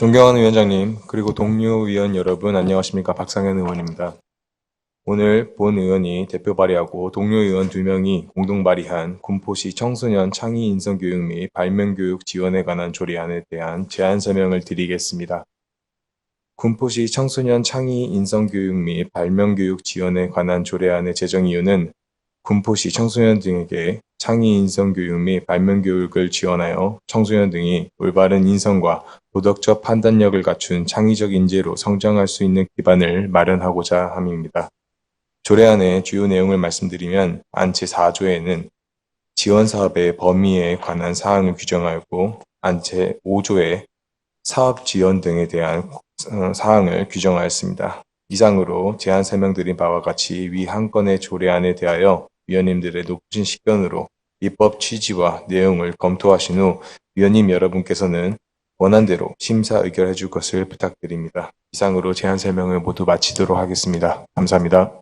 존경하는 위원장님, 그리고 동료 위원 여러분, 안녕하십니까. 박상현 의원입니다. 오늘 본 의원이 대표 발의하고 동료 의원 두 명이 공동 발의한 군포시 청소년 창의 인성 교육 및 발명 교육 지원에 관한 조례안에 대한 제안 설명을 드리겠습니다. 군포시 청소년 창의 인성 교육 및 발명 교육 지원에 관한 조례안의 제정 이유는 군포시 청소년 등에게 창의 인성 교육 및 발명 교육을 지원하여 청소년 등이 올바른 인성과 도덕적 판단력을 갖춘 창의적 인재로 성장할 수 있는 기반을 마련하고자 함입니다. 조례안의 주요 내용을 말씀드리면 안 제4조에는 지원 사업의 범위에 관한 사항을 규정하였고 안 제5조에 사업 지원 등에 대한 어, 사항을 규정하였습니다. 이상으로 제안 설명드린 바와 같이 위 한 건의 조례안에 대하여 위원님들의 높으신 식견으로 입법 취지와 내용을 검토하신 후 위원님 여러분께서는 원안대로 심사 의결해 줄 것을 부탁드립니다. 이상으로 제안 설명을 모두 마치도록 하겠습니다. 감사합니다.